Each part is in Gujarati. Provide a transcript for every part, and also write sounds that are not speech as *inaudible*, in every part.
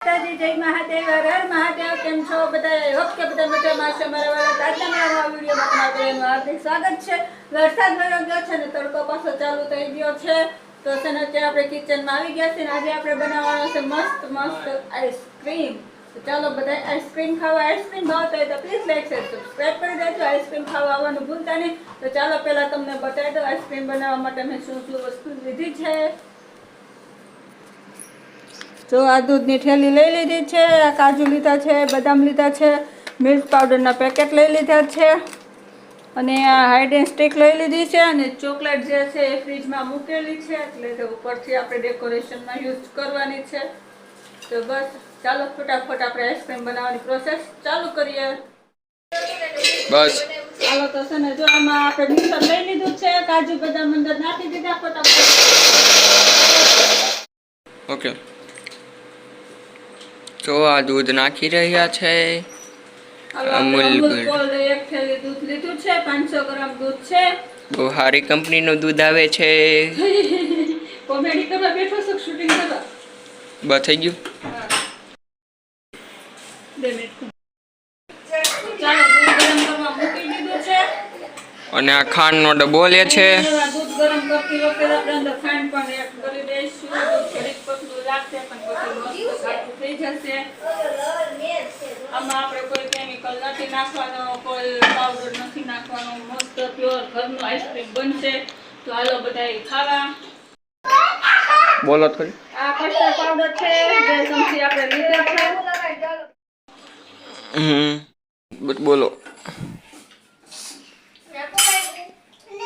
જય મહાદેવ, હર મહાદેવ, કેમ છો બધા hope કે બધા મજામાં છો મારા વાળા આજના મારા વિડીયોમાં તમારું હાર્દિક સ્વાગત છે. વરસાદ વયો ગયો છે ને તડકો પાછો ચાલુ થઈ ગયો છે. તો છે અત્યારે આપણે કિચનમાં આવી ગયા છીએ ને આજે આપણે બનાવવાનો છે મસ્ત મસ્ત આઈસ્ક્રીમ ચાલો બધા આઈસ્ક્રીમ ખાવા આઈસ્ક્રીમ ભાવતા હોય તો પ્લીઝ લાઈક શેર સબસ્ક્રાઈબ કરી દેજો. આઈસ્ક્રીમ ખાવા આવવાનું ભૂલતા નહીં. તો ચાલો પહેલાં તમને બતાવી દો આઈસ્ક્રીમ બનાવવા માટે મેં શું શું વસ્તુ લીધી છે. જો આ દૂધની થેલી લઈ લીધી છે આ કાજુ લીધા છે બદામ લીધા છે મિલ્ક પાવડરના પેકેટ લઈ લીધા છે અને આ હાઈડ એન્ડ સ્ટિક લઈ લીધી છે અને ચોકલેટ જે છે એ ફ્રીજમાં મૂકેલી છે એટલે તે ઉપરથી આપણે ડેકોરેશનમાં યુઝ કરવાની છે. તો બસ ચાલો ફટાફટ આપણે આઈસ્ક્રીમ બનાવવાની પ્રોસેસ ચાલુ કરીએ. બસ. ચાલો તો છે ને જો આમાં આપણે મિક્સર લઈ લીધું છે કાજુ બદામ અંદર નાખી દીધા ફટાફટ. ઓકે. તો આ દૂધ નાખી રહ્યા છે. અમૂલ એક થેલી દૂધ લીધું છે ગ્રામ દૂધ છે. બહુ સારી કંપનીનું દૂધ આવે છે. *laughs* કોમેડી કરવા બેઠો છો શૂટિંગ કરવા? બસ થઈ ગયું બે મિનિટ ચાલો દૂધ ગરમ કરવા મૂકી દીધું છે અને આ ખાંડનો ડબ્બો લે છે. આમાં આપણે કોઈ કેમિકલ નથી નાખવાનો કોઈ પાવડર નથી નાખવાનો મસ્ત પ્યોર ઘરનું આઈસ્ક્રીમ બનશે તો હાલો બધાય ખાવા બોલો કસ્ટર્ડ પાવડર છે હમ બસ બોલો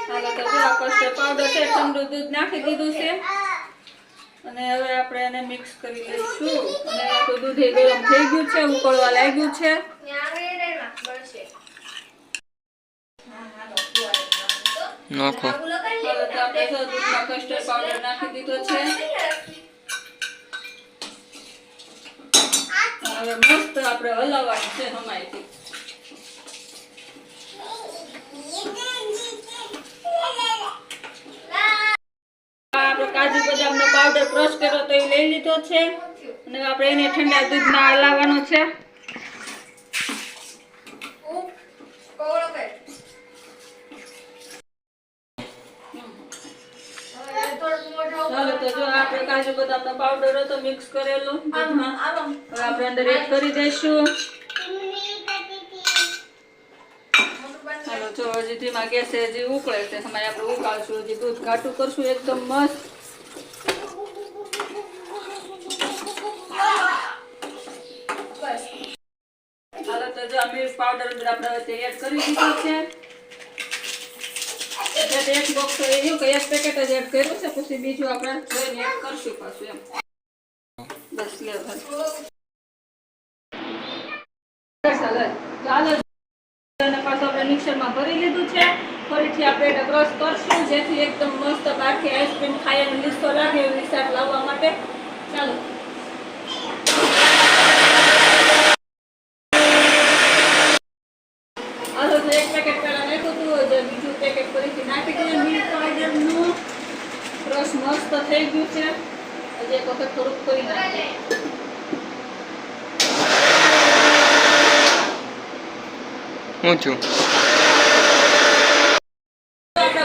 હાલો તો જો કસ્ટર્ડ પાવડર છે ઠંડુ દૂધ નાખી દીધું છે. અને હવે આપણે એને મિક્સ કરી લઈશું. અને આપણું દૂધ એ ગરમ થઈ ગયું છે ઉકળવા લાગ્યું છે. નાખો. હાલો તો દૂધમાં કસ્ટર્ડ પાવડર નાખી દીધો છે. હવે મસ્ત આપણે હલાવવાનું છે હમાયથી આ આપણે કાજુ બદામનો પાવડર ક્રશ કર્યો તો એ લઈ લીધો છે. અને આપણે એને ઠંડા દૂધમાં હલાવવાનો છે. પાવડર હતો મિક્સ કરેલો આપણે અંદર એડ કરી દઈશું. ચાલો જો હજી ધીમા ગેસે હજી ઉકળે છે સમય આપણે ઉકાળશું, હજી દૂધ ઘાટું કરશું, એકદમ મસ્ત હાલો તો જો પાવડર અંદર આપણે હવે એડ કરી દીધો છે. એટલે એક બોક્સ તો એવું કે એક પેકેટ જ એડ કર્યું છે, પછી બીજું આપણે જોઈને એડ કરશું પાછું એમ. બસ લે પાછું ભરી લીધું છે. ફરીથી આપણે એને ક્રશ કરશું, જેથી એકદમ મસ્ત બાકી આઈસ્ક્રીમ ખાઈ અને લીસો લાગે એવી લાવવા માટે. ચાલો હાલો તો એક પેકેટ પહેલા નાખ્યું હતું જે બીજું પેકેટ ફરીથી નાખી દઈએ મિલ્ક પાવડરનું ક્રશ મસ્ત થઈ ગયું છે. હજી એક વખત થોડુંક કરી નાખીએ. હું છું.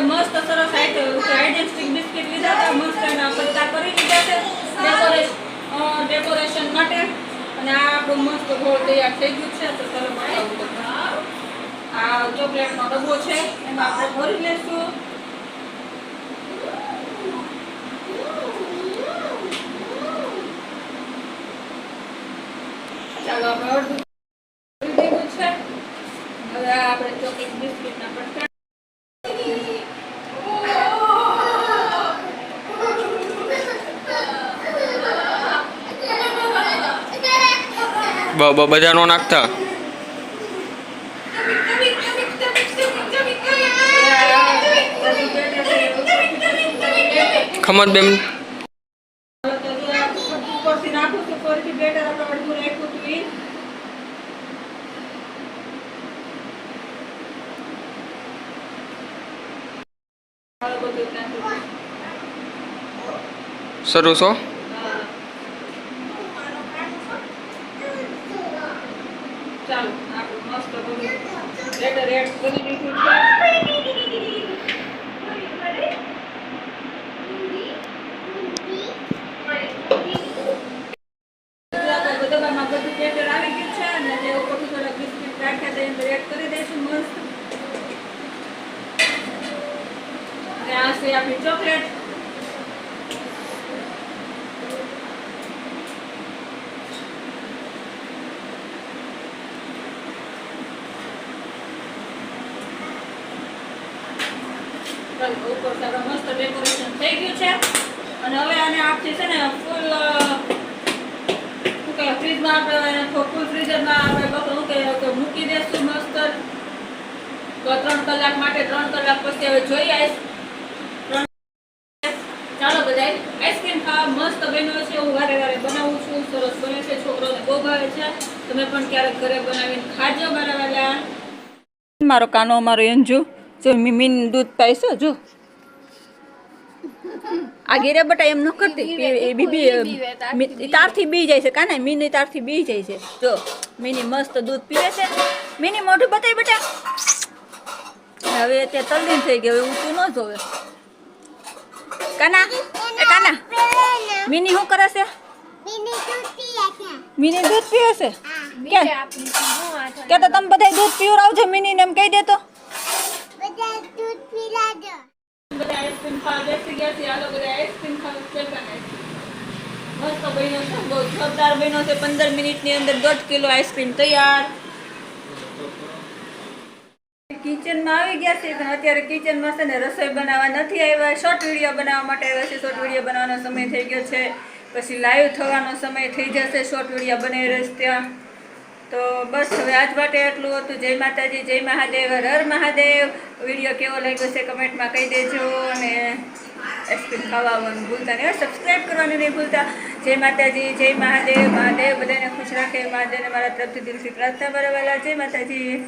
મસ્ત સરસ હાઇડેન્સ્ટિક બિસ્કિટ લીધા હતા. મસ્ત એના પત્તા કરી લીધા છે. ડેકોરેશન ડેકોરેશન માટે. અને આ આપણું મસ્ત ગોળ તૈયાર થઈ ગયું છે. તો સરસ આ ચોકલેટનો ડબ્બો છે. એમાં આપણે ભરી લેશું. ચાલો આપણે અડધું દીધું નાખતા? ખમત બેન ઉપરથી નાખું છું ફરીથી બેટર આપણે અડધું રાખ્યું હતું ઈ. હવે બધું જ નાખ્યું. શરૂ છો? બધું રેડ રેડ બેટર આવી ગયું છે અને જે ઉપરથી થોડા રાખ્યા એને એડ કરી દઈશું મસ્ત. અને આ છે આપણી ચોકલેટ. ઉપર તો મસ્ત ડેકોરેશન થઈ ગયું છે. અને હવે આને આપથી છે ને ફૂલ શું કે ફ્રીજમાં આપણે ફૂલ ફ્રીઝરમાં આપણે કહેવાય કે મૂકી દેશું મસ્ત. ત્રણ કલાક માટે, ત્રણ કલાક પછી હવે જોઈ આવીશ ચાલો બધાય. આઈસ્ક્રીમ ખાવા મસ્ત બન્યો છે. હું વારે વારે બનાવું છું. સરસ બને છે. છોકરોને બહુ ભાવે છે. તમે પણ ક્યારેક ઘરે બનાવીને ખાજો મારા વાલા. મારો કાનો અમારો એંજુ જો મીમીન દૂધ પાઈશો જો. આ ગેરે બટા એમ ન કરતી. એ બીબી મી- તારથી બી જાય છે કાને? મીની તારથી બી જાય છે. જો મીની મસ્ત દૂધ પીવે છે. મીની મોઢું બતાય બટા. હવે તે તલ્લીન થઈ ગઈ. હવે ઊંચું ન જોવે. કાના? એ કાના? મિની શું કરે છે? મિની દૂધ પીવે છે? કે? તો તમે બધા દૂધ પીવડાવજો મિની ને એમ કહી દેતો મસ્ત બન્યો છે, બહુ જોરદાર બન્યો છે, પંદર મિનિટની અંદર દોઢ કિલો આઈસ્ક્રીમ તૈયાર. કિચનમાં આવી ગયા છે. પણ અત્યારે કિચનમાં છે ને રસોઈ બનાવવા નથી આવ્યા. શોર્ટ વીડિયો બનાવવા માટે આવ્યા છે. શોર્ટ વીડિયો બનાવવાનો સમય થઈ ગયો છે. પછી લાઈવ થવાનો સમય થઈ જશે. શોર્ટ વીડિયો બનાવી રહીશ ત્યાં. તો બસ હવે આજ માટે એટલું હતું. જય માતાજી, જય મહાદેવ, હર હર મહાદેવ. વીડિયો કેવો લાગ્યો છે કમેન્ટમાં કહી દેજો. અને આઈસ્ક્રીમ ખાવાનું ભૂલતા નહીં સબસ્ક્રાઈબ કરવાનું નહીં ભૂલતા. જય માતાજી, જય મહાદેવ. મહાદેવ બધાને ખુશ રાખે. મહાદેવને મારા તરફથી દિલથી પ્રાર્થના બરાબર જય માતાજી.